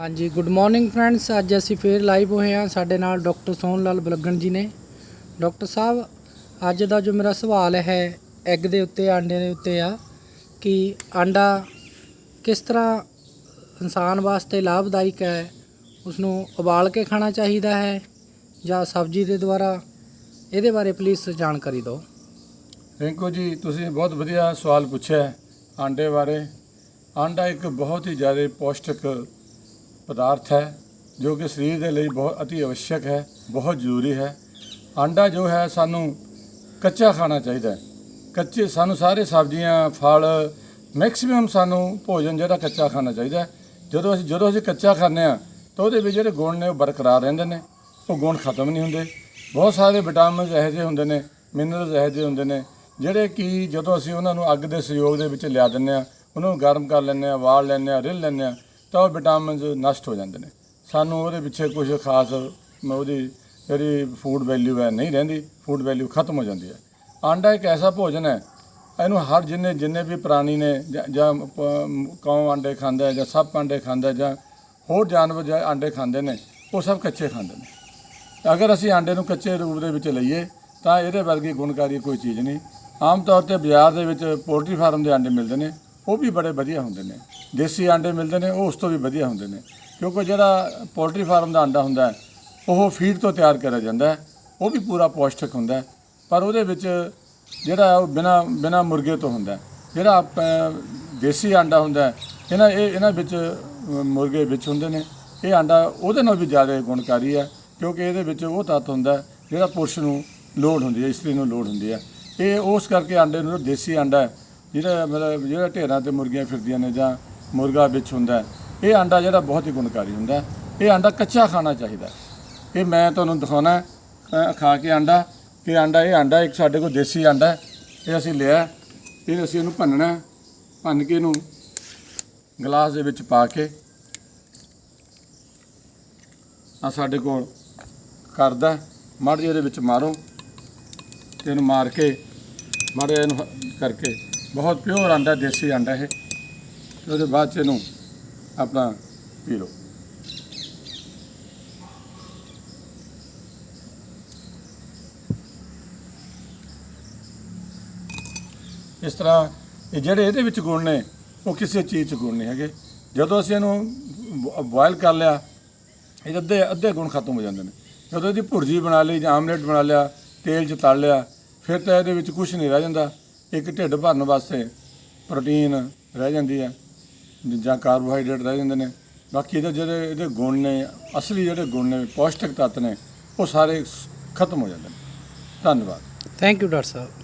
ਹਾਂਜੀ good morning friends ਅੱਜ ਅਸੀਂ ਫੇਰ ਲਾਈਵ ਹੋਏ ਹਾਂ। ਸਾਡੇ ਨਾਲ ਡਾਕਟਰ ਸੋਹਣ ਲਾਲ ਬਲਗਣ ਜੀ ਨੇ। ਡਾਕਟਰ ਸਾਹਿਬ, ਅੱਜ ਦਾ ਜੋ ਮੇਰਾ ਸਵਾਲ ਹੈ ਐਗ ਦੇ ਉੱਤੇ, ਆਂਡੇ ਦੇ ਉੱਤੇ ਆ ਕਿ ਆਂਡਾ ਕਿਸ ਤਰ੍ਹਾਂ ਇਨਸਾਨ ਵਾਸਤੇ ਲਾਭਦਾਇਕ ਹੈ? ਉਸ ਨੂੰ ਉਬਾਲ ਕੇ ਖਾਣਾ ਚਾਹੀਦਾ ਹੈ ਜਾਂ ਸਬਜ਼ੀ ਦੇ ਦੁਆਰਾ? ਇਹਦੇ ਬਾਰੇ ਪਲੀਜ਼ ਜਾਣਕਾਰੀ ਦਿਓ। ਰਿੰਕੂ ਜੀ, ਤੁਸੀਂ ਬਹੁਤ ਵਧੀਆ ਸਵਾਲ ਪੁੱਛਿਆ ਆਂਡੇ ਬਾਰੇ। ਆਂਡਾ ਇੱਕ ਬਹੁਤ ਹੀ ਜ਼ਿਆਦਾ ਪੌਸ਼ਟਿਕ ਪਦਾਰਥ ਹੈ, ਜੋ ਕਿ ਸਰੀਰ ਦੇ ਲਈ ਬਹੁਤ ਅਤੀ ਅਵਸ਼ਕ ਹੈ, ਬਹੁਤ ਜ਼ਰੂਰੀ ਹੈ। ਆਂਡਾ ਜੋ ਹੈ, ਸਾਨੂੰ ਕੱਚਾ ਖਾਣਾ ਚਾਹੀਦਾ ਹੈ। ਕੱਚੇ, ਸਾਨੂੰ ਸਾਰੇ ਸਬਜ਼ੀਆਂ, ਫਲ ਮੈਕਸਿਮਮ ਸਾਨੂੰ ਭੋਜਨ ਜਿਹੜਾ ਕੱਚਾ ਖਾਣਾ ਚਾਹੀਦਾ ਹੈ। ਜਦੋਂ ਅਸੀਂ ਜਦੋਂ ਅਸੀਂ ਕੱਚਾ ਖਾਂਦੇ ਆ ਤਾਂ ਉਹਦੇ ਵਿੱਚ ਜਿਹੜੇ ਗੁਣ ਨੇ ਉਹ ਬਰਕਰਾਰ ਰਹਿੰਦੇ ਨੇ। ਉਹ ਗੁਣ ਖਤਮ ਨਹੀਂ ਹੁੰਦੇ। ਬਹੁਤ ਸਾਰੇ ਵਿਟਾਮਿਨਸ ਇਹੋ ਜਿਹੇ ਹੁੰਦੇ ਨੇ ਮਿਨਰਲਸ ਇਹੋ ਜਿਹੇ ਹੁੰਦੇ ਨੇ, ਜਿਹੜੇ ਕਿ ਜਦੋਂ ਅਸੀਂ ਉਹਨਾਂ ਨੂੰ ਅੱਗ ਦੇ ਸਹਿਯੋਗ ਦੇ ਵਿੱਚ ਲਿਆ ਦਿੰਦੇ ਆ ਉਹਨੂੰ ਗਰਮ ਕਰ ਲੈਂਦੇ ਆ ਵਾਲ ਲੈਂਦੇ ਆ ਰਿੱਲ ਲੈਂਦੇ ਆ ਤਾਂ ਉਹ ਵਿਟਾਮਿਨਸ ਨਸ਼ਟ ਹੋ ਜਾਂਦੇ ਨੇ। ਸਾਨੂੰ ਉਹਦੇ ਪਿੱਛੇ ਕੁਝ ਖਾਸ ਉਹਦੀ ਜਿਹੜੀ ਫੂਡ ਵੈਲਿਊ ਹੈ ਨਹੀਂ ਰਹਿੰਦੀ ਫੂਡ ਵੈਲਿਊ ਖਤਮ ਹੋ ਜਾਂਦੀ ਹੈ। ਆਂਡਾ ਇੱਕ ਐਸਾ ਭੋਜਨ ਹੈ, ਇਹਨੂੰ ਹਰ ਜਿੰਨੇ ਜਿੰਨੇ ਵੀ ਪ੍ਰਾਣੀ ਨੇ ਜਾਂ- ਜਾਂ ਕੌਂ ਆਂਡੇ ਖਾਂਦਾ ਜਾਂ ਸੱਪ ਆਂਡੇ ਖਾਂਦਾ ਜਾਂ ਹੋਰ ਜਾਨਵਰ ਜਾਂ ਆਂਡੇ ਖਾਂਦੇ ਨੇ, ਉਹ ਸਭ ਕੱਚੇ ਖਾਂਦੇ ਨੇ। ਅਗਰ ਅਸੀਂ ਆਂਡੇ ਨੂੰ ਕੱਚੇ ਰੂਪ ਦੇ ਵਿੱਚ ਲਈਏ, ਤਾਂ ਇਹਦੇ ਵਰਗੀ ਗੁਣਕਾਰੀ ਕੋਈ ਚੀਜ਼ ਨਹੀਂ। ਆਮ ਤੌਰ ਤੇ ਬਾਜ਼ਾਰ ਦੇ ਵਿੱਚ ਪੋਲਟਰੀ ਫਾਰਮ ਦੇ ਆਂਡੇ ਮਿਲਦੇ ਨੇ। ਉਹ ਵੀ ਬੜੇ ਵਧੀਆ ਹੁੰਦੇ ਨੇ। ਦੇਸੀ ਆਂਡੇ ਮਿਲਦੇ ਨੇ, ਉਹ ਉਸ ਤੋਂ ਵੀ ਵਧੀਆ ਹੁੰਦੇ ਨੇ। ਕਿਉਂਕਿ ਜਿਹੜਾ ਪੋਲਟਰੀ ਫਾਰਮ ਦਾ ਆਂਡਾ ਹੁੰਦਾ ਹੈ, ਉਹ ਫੀਡ ਤੋਂ ਤਿਆਰ ਕਰਿਆ ਜਾਂਦਾ ਹੈ, ਉਹ ਵੀ ਪੂਰਾ ਪੌਸ਼ਟਿਕ ਹੁੰਦਾ ਹੈ। ਪਰ ਉਹਦੇ ਵਿੱਚ ਜਿਹੜਾ ਉਹ ਬਿਨਾ ਬਿਨਾ ਮੁਰਗੇ ਤੋਂ ਹੁੰਦਾ ਜਿਹੜਾ ਦੇਸੀ ਆਂਡਾ ਹੁੰਦਾ ਇਹਨਾਂ, ਇਹ, ਇਹਨਾਂ ਵਿੱਚ ਮੁਰਗੇ ਵਿੱਚ ਹੁੰਦੇ ਨੇ। ਇਹ ਆਂਡਾ ਉਹਦੇ ਨਾਲ ਵੀ ਜ਼ਿਆਦਾ ਗੁਣਕਾਰੀ ਹੈ, ਕਿਉਂਕਿ ਇਹਦੇ ਵਿੱਚ ਉਹ ਤੱਤ ਹੁੰਦਾ ਜਿਹੜਾ ਪੁਰਸ਼ ਨੂੰ ਲੋੜ ਹੁੰਦੀ ਹੈ, ਇਸਤਰੀ ਨੂੰ ਲੋੜ ਹੁੰਦੀ ਹੈ। ਇਹ ਉਸ ਕਰਕੇ ਆਂਡੇ ਨੂੰ ਦੇਸੀ ਆਂਡਾ ਜਿਹੜਾ ਮਤਲਬ ਜਿਹੜਾ ਢੇਰਾਂ ਤੇ ਮੁਰਗੀਆਂ ਫਿਰਦੀਆਂ ਨੇ ਜਾਂ ਮੁਰਗਾ ਵਿੱਚ ਹੁੰਦਾ ਇਹ ਆਂਡਾ ਜਿਹੜਾ ਬਹੁਤ ਹੀ ਗੁਣਕਾਰੀ ਹੁੰਦਾ ਇਹ ਆਂਡਾ ਕੱਚਾ ਖਾਣਾ ਚਾਹੀਦਾ ਇਹ ਮੈਂ ਤੁਹਾਨੂੰ ਦਿਖਾਉਣਾ ਖਾ ਕੇ ਆਂਡਾ, ਕਿ ਆਂਡਾ ਇਹ ਆਂਡਾ ਇੱਕ ਸਾਡੇ ਕੋਲ ਦੇਸੀ ਆਂਡਾ ਇਹ ਅਸੀਂ ਲਿਆ ਫਿਰ ਅਸੀਂ ਇਹਨੂੰ ਭੰਨਣਾ ਭੰਨ ਕੇ ਇਹਨੂੰ ਗਲਾਸ ਦੇ ਵਿੱਚ ਪਾ ਕੇ ਆ ਸਾਡੇ ਕੋਲ ਕਰਦਾ ਮੜ ਜਿਹੇ ਇਹਦੇ ਵਿੱਚ ਮਾਰੋ, ਤੇ ਇਹਨੂੰ ਮਾਰ ਕੇ, ਮਾੜੇ ਇਹਨੂੰ ਕਰਕੇ ਬਹੁਤ ਪਿਓਰ ਆਂਡਾ ਦੇਸੀ ਆਂਡਾ ਇਹ। ਉਹਦੇ ਬਾਅਦ ਚ ਇਹਨੂੰ ਆਪਣਾ ਪੀ ਲਓ। ਇਸ ਤਰ੍ਹਾਂ ਇਹ ਜਿਹੜੇ ਇਹਦੇ ਵਿੱਚ ਗੁਣ ਨੇ, ਉਹ ਕਿਸੇ ਚੀਜ਼ 'ਚ ਗੁਣ ਨਹੀਂ ਹੈਗੇ। ਜਦੋਂ ਅਸੀਂ ਇਹਨੂੰ ਬੋਇਲ ਕਰ ਲਿਆ, ਇਹ ਅੱਧੇ ਅੱਧੇ ਗੁਣ ਖਤਮ ਹੋ ਜਾਂਦੇ ਨੇ। ਜਦੋਂ ਇਹਦੀ ਭੁਰਜੀ ਬਣਾ ਲਈ ਜਾਂ ਆਮਲੇਟ ਬਣਾ ਲਿਆ, ਤੇਲ 'ਚ ਤਲ ਲਿਆ, ਫਿਰ ਤਾਂ ਇਹਦੇ ਵਿੱਚ ਕੁਝ ਨਹੀਂ ਰਹਿ ਜਾਂਦਾ। ਇੱਕ ਢਿੱਡ ਭਰਨ ਵਾਸਤੇ ਪ੍ਰੋਟੀਨ ਰਹਿ ਜਾਂਦੀ ਹੈ, ਜਾਂ ਕਾਰਬੋਹਾਈਡਰੇਟ ਰਹਿ ਜਾਂਦੇ ਨੇ। ਬਾਕੀ ਇਹਦੇ ਜਿਹੜੇ ਇਹਦੇ ਗੁਣ ਨੇ, ਅਸਲੀ ਜਿਹੜੇ ਗੁਣ ਨੇ, ਪੌਸ਼ਟਿਕ ਤੱਤ ਨੇ, ਉਹ ਸਾਰੇ ਖਤਮ ਹੋ ਜਾਂਦੇ ਨੇ। ਧੰਨਵਾਦ। Thank you doctor Sahib.